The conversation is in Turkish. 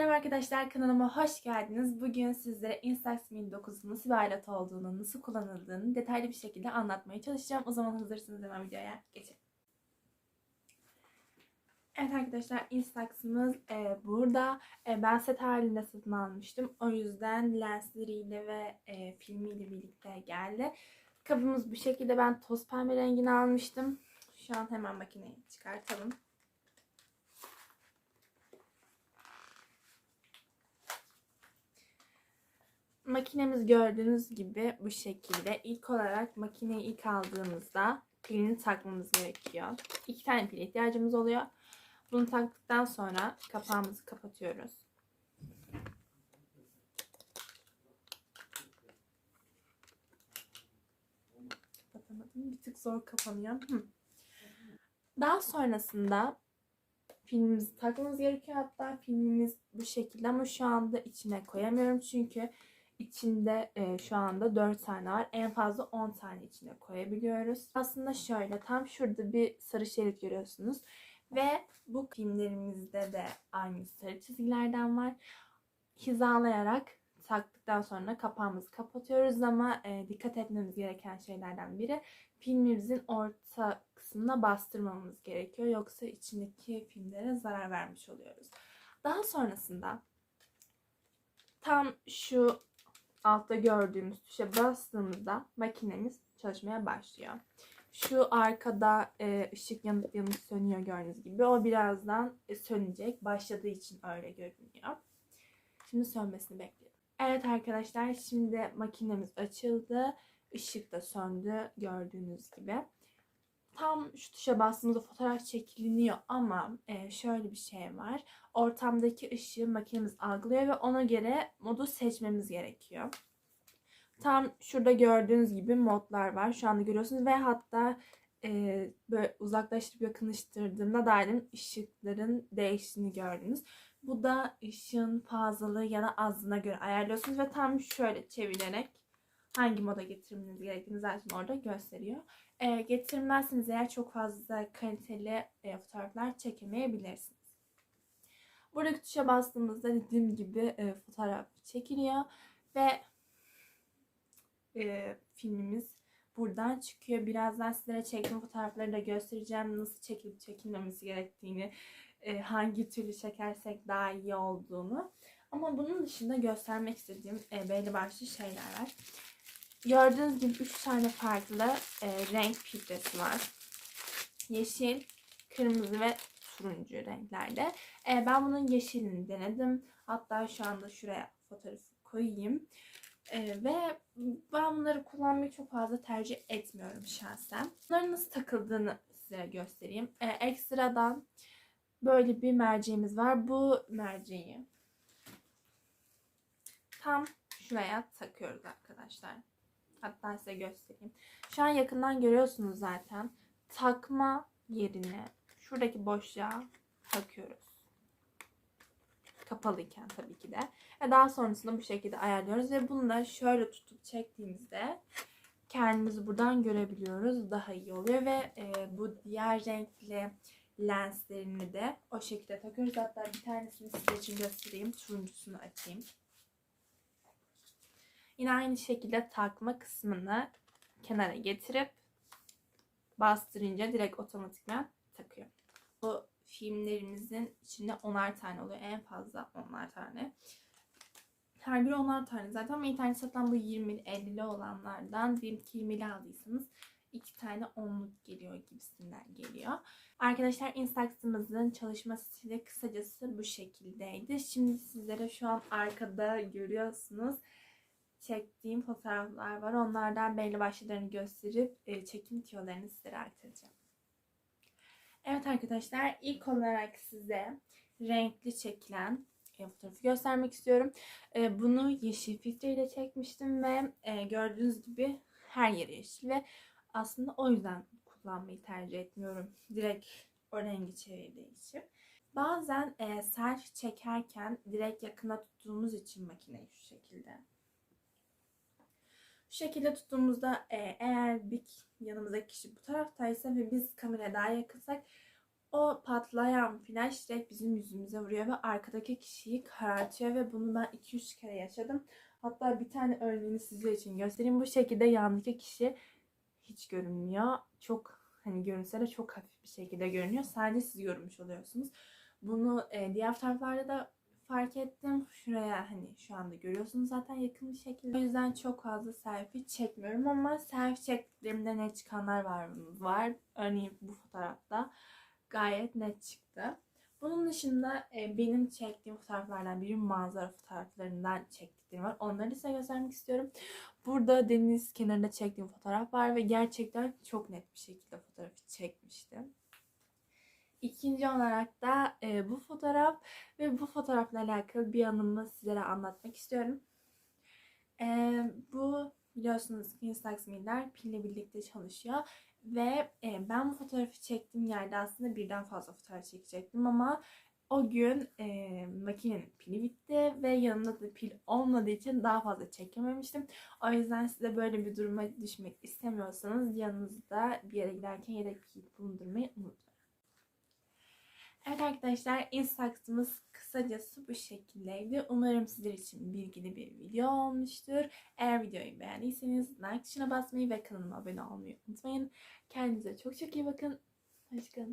Selam arkadaşlar kanalıma hoş geldiniz. Bugün sizlere Instax Mini 9'un nasıl bir alet olduğunu, nasıl kullanıldığını detaylı bir şekilde anlatmaya çalışacağım. O zaman hazırsınız hemen videoya geçelim. Evet arkadaşlar Instax'ımız e, burada. E, ben set halinde satın almıştım. O yüzden lensleriyle ve e, filmiyle birlikte geldi. Kabımız bu şekilde. Ben toz pembe rengini almıştım. Şu an hemen makineyi çıkartalım. Makinemiz gördüğünüz gibi bu şekilde. İlk olarak makineyi ilk aldığımızda pilini takmamız gerekiyor. İki tane pil ihtiyacımız oluyor. Bunu taktıktan sonra kapağımızı kapatıyoruz. Kapatamadım. Bir tık zor kapanıyor. Daha sonrasında filmimizi takmamız gerekiyor. Hatta filmimiz bu şekilde ama şu anda içine koyamıyorum çünkü içinde e, şu anda 4 tane var. En fazla 10 tane içine koyabiliyoruz. Aslında şöyle tam şurada bir sarı şerit görüyorsunuz. Ve bu filmlerimizde de aynı sarı çizgilerden var. Hizalayarak taktıktan sonra kapağımızı kapatıyoruz ama e, dikkat etmemiz gereken şeylerden biri filmimizin orta kısmına bastırmamamız gerekiyor. Yoksa içindeki filmlere zarar vermiş oluyoruz. Daha sonrasında tam şu altta gördüğümüz tuşa bastığımızda makinemiz çalışmaya başlıyor. Şu arkada e, ışık yanıp yanıp sönüyor gördüğünüz gibi. O birazdan e, sönecek. Başladığı için öyle görünüyor. Şimdi sönmesini bekliyorum. Evet arkadaşlar şimdi makinemiz açıldı. Işık da söndü gördüğünüz gibi. Tam şu tuşa bastığımızda fotoğraf çekiliniyor ama e, şöyle bir şey var. Ortamdaki ışığı makinemiz algılıyor ve ona göre modu seçmemiz gerekiyor. Tam şurada gördüğünüz gibi modlar var. Şu anda görüyorsunuz ve hatta e, böyle uzaklaştırıp yakınlaştırdığımda daim ışıkların değiştiğini gördünüz. Bu da ışığın fazlalığı ya da azlığına göre ayarlıyorsunuz ve tam şöyle çevirerek hangi moda getirmeniz gerektiğini zaten orada gösteriyor. E, getirmezseniz eğer çok fazla kaliteli e, fotoğraflar çekemeyebilirsiniz. Buradaki tuşa bastığımızda dediğim gibi e, fotoğraf çekiliyor ve e, filmimiz buradan çıkıyor. Birazdan sizlere çektiğim fotoğrafları da göstereceğim. Nasıl çekilip çekilmemesi gerektiğini, e, hangi türlü çekersek daha iyi olduğunu. Ama bunun dışında göstermek istediğim e, belli başlı şeyler var. Gördüğünüz gibi 3 tane farklı e, renk filtresi var. Yeşil, kırmızı ve turuncu renklerde. E, ben bunun yeşilini denedim. Hatta şu anda şuraya fotoğrafı koyayım. E, ve ben bunları kullanmayı çok fazla tercih etmiyorum şahsen. Bunların nasıl takıldığını size göstereyim. E, ekstradan böyle bir merceğimiz var. Bu merceği tam şuraya takıyoruz arkadaşlar. Hatta size göstereyim. Şu an yakından görüyorsunuz zaten. Takma yerine şuradaki boşluğa takıyoruz. Kapalıyken tabii ki de. Ve daha sonrasında bu şekilde ayarlıyoruz. Ve bunu da şöyle tutup çektiğimizde kendimizi buradan görebiliyoruz. Daha iyi oluyor. Ve e, bu diğer renkli lenslerini de o şekilde takıyoruz. Hatta bir tanesini size için göstereyim. Turuncusunu açayım. Yine aynı şekilde takma kısmını kenara getirip bastırınca direkt otomatikman takıyor. Bu filmlerimizin içinde onar tane oluyor. En fazla onlar tane. Her biri onar tane zaten ama internet satılan bu 20'li 50'li olanlardan diyelim ki 20'li aldıysanız iki tane onluk geliyor gibisinden geliyor. Arkadaşlar Instax'ımızın çalışma stili kısacası bu şekildeydi. Şimdi sizlere şu an arkada görüyorsunuz çektiğim fotoğraflar var. Onlardan belli başlılarını gösterip e, çekim tüyolarını sizlere aktaracağım. Evet arkadaşlar ilk olarak size renkli çekilen e, fotoğrafı göstermek istiyorum. E, bunu yeşil filtreyle çekmiştim ve e, gördüğünüz gibi her yeri yeşil ve aslında o yüzden kullanmayı tercih etmiyorum. Direkt o rengi çevirdiği için. Bazen e, selfie çekerken direkt yakına tuttuğumuz için makineyi şu şekilde şekilde tuttuğumuzda e, eğer bir yanımızdaki kişi bu taraftaysa ve biz kameraya daha yakınsak O patlayan flash direkt bizim yüzümüze vuruyor ve arkadaki kişiyi karartıyor ve bunu ben 2-3 kere yaşadım. Hatta bir tane örneğini sizler için göstereyim. Bu şekilde yandaki kişi hiç görünmüyor. Çok hani görünse de çok hafif bir şekilde görünüyor. Sadece siz görmüş oluyorsunuz. Bunu e, diğer taraflarda da fark ettim. Şuraya hani şu anda görüyorsunuz zaten yakın bir şekilde. O yüzden çok fazla selfie çekmiyorum ama selfie çektiklerimde net çıkanlar var? Var. Örneğin bu fotoğrafta gayet net çıktı. Bunun dışında e, benim çektiğim fotoğraflardan biri manzara fotoğraflarından çektiklerim var. Onları size göstermek istiyorum. Burada deniz kenarında çektiğim fotoğraf var ve gerçekten çok net bir şekilde fotoğrafı çekmiştim. İkinci olarak da e, bu fotoğraf ve bu fotoğrafla alakalı bir anımı sizlere anlatmak istiyorum. E, bu biliyorsunuz ki Instaxmiller pille birlikte çalışıyor ve e, ben bu fotoğrafı çektiğim yerde aslında birden fazla fotoğraf çekecektim ama o gün e, makinenin pili bitti ve yanında da pil olmadığı için daha fazla çekememiştim. O yüzden size böyle bir duruma düşmek istemiyorsanız yanınızda bir yere giderken yedek pil bulundurmayı unutmayın. Evet arkadaşlar Instax'ımız kısacası bu şekildeydi. Umarım sizler için bilgili bir video olmuştur. Eğer videoyu beğendiyseniz like tuşuna basmayı ve kanalıma abone olmayı unutmayın. Kendinize çok çok iyi bakın. Hoşçakalın.